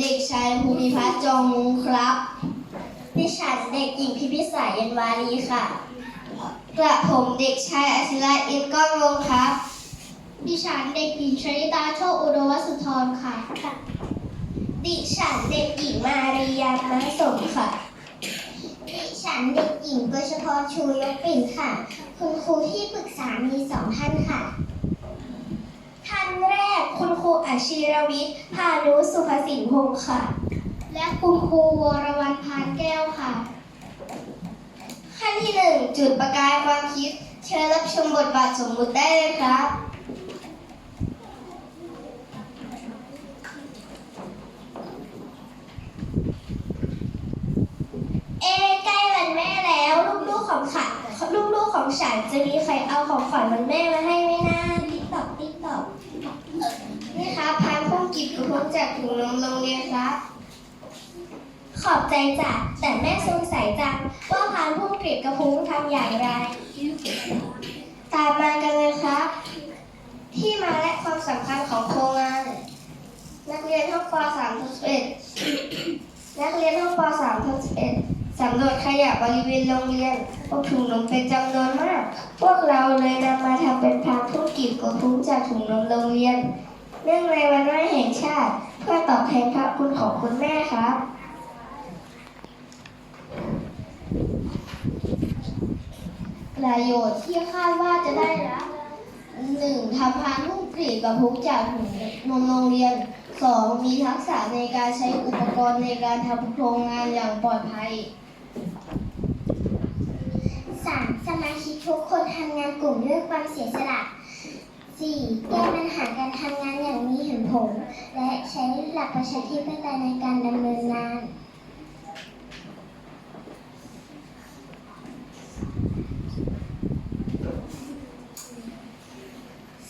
เด็กชายภูมิพัฒน์จองมุงครับดิฉันเด็กหญิงพิพิสายเย็นวารีค่ะ กระผมเด็กชายอาชิระอินก้องวงครับ ดิฉันเด็กหญิงชริตาโชคอุดมวสุธรค่ะ ดิฉันเด็กหญิงมาริยามาสมค่ะ ดิฉันเด็กหญิงกฤษพรชูยกปิ่นค่ะ คุณครูที่ปรึกษามีสองท่านค่ะ ท่านแรกคุณครู อาชีรวิทย์พานุสุภสินพงศ์ค่ะ และคุณครูวรวรรณพานแก้วค่ะ ขั้นที่หนึ่งจุดประกายความคิด เชิญรับชมบทบาทสมมุติได้เลยครับเอใกล้วันแม่แล้ว ลูกๆของขันลูกๆของฉันจะมีใครเอาของขวัญวันแม่มาให้ไหมนะติ๊กตอกติ๊กตอก นี่ครับพานพุ่มกิจกระพงจากถุงนมโรงเรียนครับ ขอบใจจ้ะแต่แม่สงสัยจังว่าพานพุ่งกรีบกระพุ้งทำอย่างไร ตามมากันเลยครับ ที่มาและความสำคัญของโครงงาน นักเรียนห้องป .3 ทับ11นักเรียนห้องป .3 ทับ11สำรวจขยะบริเวณโรงเรียนพบถุงนมเป็นจำนวนมาก พวกเราเลยนำมาทำเป็นพานพุ่มกีบกระพุ้งจากถุงนมโรงเรียน เนื่องในวันแม่แห่งชาติ เพื่อตอบแทนพระคุณของคุณแม่ครับประโยชน์ที่คาดว่าจะได้รับหนึ่งทำพานพุ่งกรีบกระพุ้งจากถุงนมโรงเรียนสองมีทักษะในการใช้อุปกรณ์ในการทำโครงงานอย่างปลอดภัยสามสมาชิกทุกคนทำงานกลุ่มด้วยความเสียสละ แก้ปัญหาการทำงานอย่างมีเหตุผล และใช้หลักประชาธิปไตยในการดำเนินงาน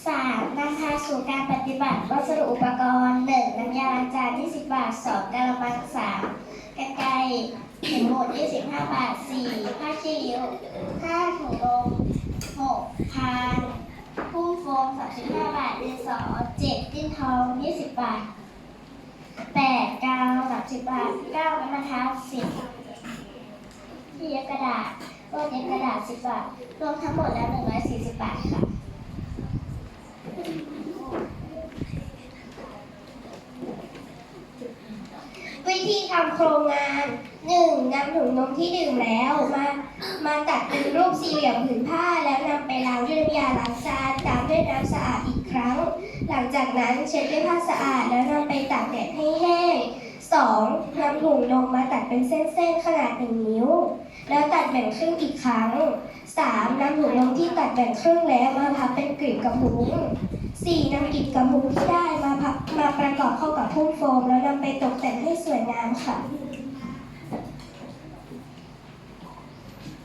3. นำพาสู่การปฏิบัติวัสดุอุปกรณ์ 1. น้ำยาล้างจาน 20 บาท 2. กะละมัง 3 กรรไกรเข็มหมด25 บาท 4. ผ้าขี้ริ้ว 5. ถุงลม 6. พานพุ่มโฟม35 บาทดินสอ7ดิ้น ทอง20บบาท 8. กาว30บบาท 9. น้ำมันท้า10ที่เย็บกระดาษรวดเย็บกระดาษ10บบาทรวมทั้งหมดแล้ว140บบาทค่ะวิธีทำโครงงาน 1. นำถุงนมที่ดื่มแล้วมามาตัดเป็นรูปสี่เหลี่ยมผืนผ้าแล้วนำไปล้างด้วยน้ำยาล้าง งจากนั้นเช็ดด้วยผ้าสะอาดแล้วนำไปตากแดดให้แห้ง 2. นำถุงนมมาตัดเป็นเส้นๆขนาด 1 นิ้ว แล้วตัดแบ่งครึ่งอีกครั้ง 3. นำถุงนมที่ตัดแบ่งครึ่งแล้วมาพับเป็นกลีบกระพุ้ง 4. นำกลีบกระพุ้งที่ได้มาพับมาประกอบเข้ากับพุ่มโฟม แล้วนำไปตกแต่งให้สวยงามค่ะ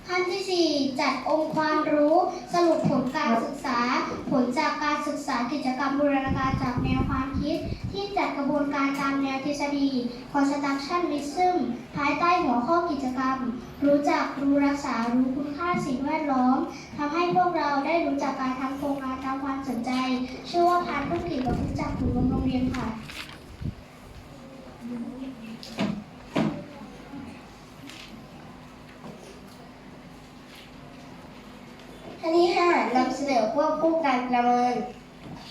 ขั้นที่ 4 จัดองค์ความรู้สรุปผลการศึกษา ผลจากการศึกษา กิจกรบูรณาการจากแนวความคิด ที่จัดกระบวนการตามแนวทฤษฎี constructionism ภายใต้หัวข้อกิจกรรม รู้จักรู้รักษารู้คุณค่าสิ่งแวดล้อมทำให้พวกเราได้รู้จักการทำโครงการตามความสนใจ ชื่อว่าพานธุรกิจกับรู้จักถึงโรงเรียนค่ะขั้นที่5นำเสนอควบคู่การประเมิน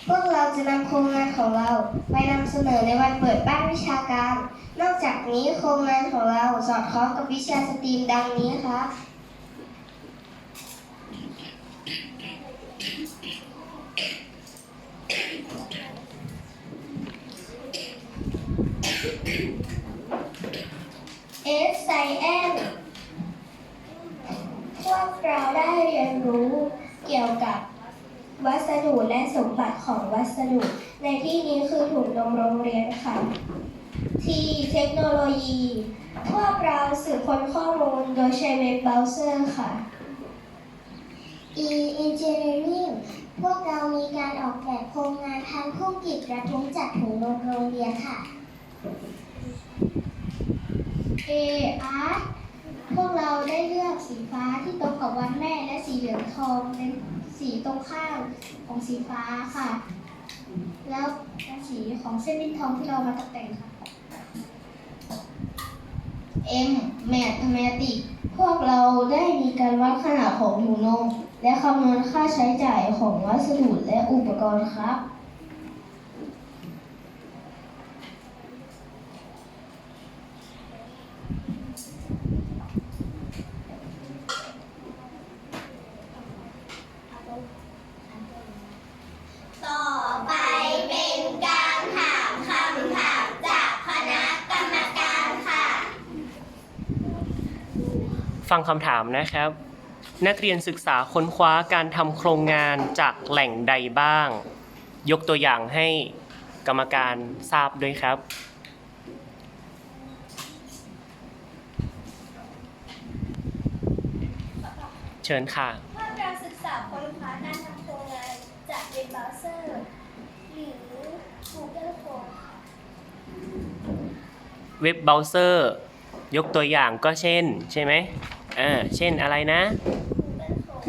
พวกเราจะนำโครงงานของเราไปนำเสนอในวันเปิดบ้านวิชาการ นอกจากนี้โครงงานของเราสอดคล้องกับวิชาสตรีมดังนี้ครับเอสไซแอนพวกเราได้เรียนรู้เกี่ยวกับ วัสดุและสมบัติของวัสดุ ในที่นี้คือถุงนมโรงเรียนค่ะ ทีเทคโนโลยี พวกเราสืบค้นข้อมูลโดยใช้เว็บเบราว์เซอร์ค่ะ E engineering พวกเรามีการออกแบบโครงงานทางผู้กิจกระทุ้งจากถุงนมโรงเรียนค่ะ A art พวกเราได้เลือกสีฟ้าที่ตรงกับวันแม่และสีเหลืองทองเป็นสีตรงข้ามของสีฟ้าค่ะ แล้วสีของเส้นดินทองที่เรามาตกแต่งค่ะ M Mathematic พวกเราได้มีการวัดขนาดของถุงนมและคำนวณค่าใช้จ่ายของวัสดุและอุปกรณ์ครับ ฟังคำถามนะครับ นักเรียนศึกษาค้นคว้าการทำโครงงานจากแหล่งใดบ้าง ยกตัวอย่างให้กรรมการทราบด้วยครับ เชิญค่ะภาคการศึกษาค้นคว้าการทำโครงงานจากเว็บเบราว์เซอร์หรือ Google Chrome ค่ะเว็บเบราว์เซอร์ ยกตัวอย่างก็เช่น ใช่ไหม อ่าเช่นอะไรนะ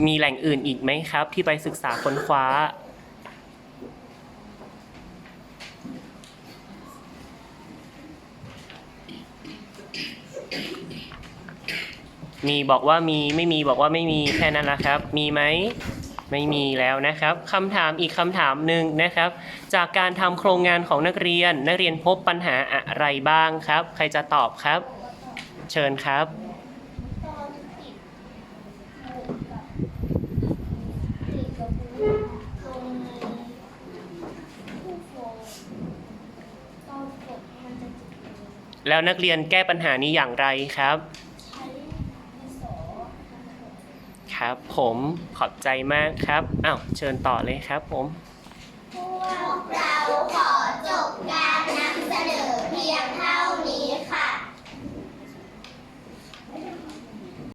มีแหล่งอื่นอีกไหมครับ ที่ไปศึกษาค้นคว้า มีบอกว่ามีไม่มีบอกว่าไม่มีแค่นั้นนะครับ มีไหมไม่มีแล้วนะครับคำถามอีกคำถามหนึ่งนะครับ จากการทำโครงงานของนักเรียน นักเรียนพบปัญหาอะไรบ้างครับ ใครจะตอบครับ เชิญครับ ตอนติดหมูกับติดกับหมูลงในคู่โฟมตอนกดมันจะติดเลย แล้วนักเรียนแก้ปัญหานี้อย่างไรครับครับผมขอบใจมากครับ อ้าว เชิญต่อเลยครับผม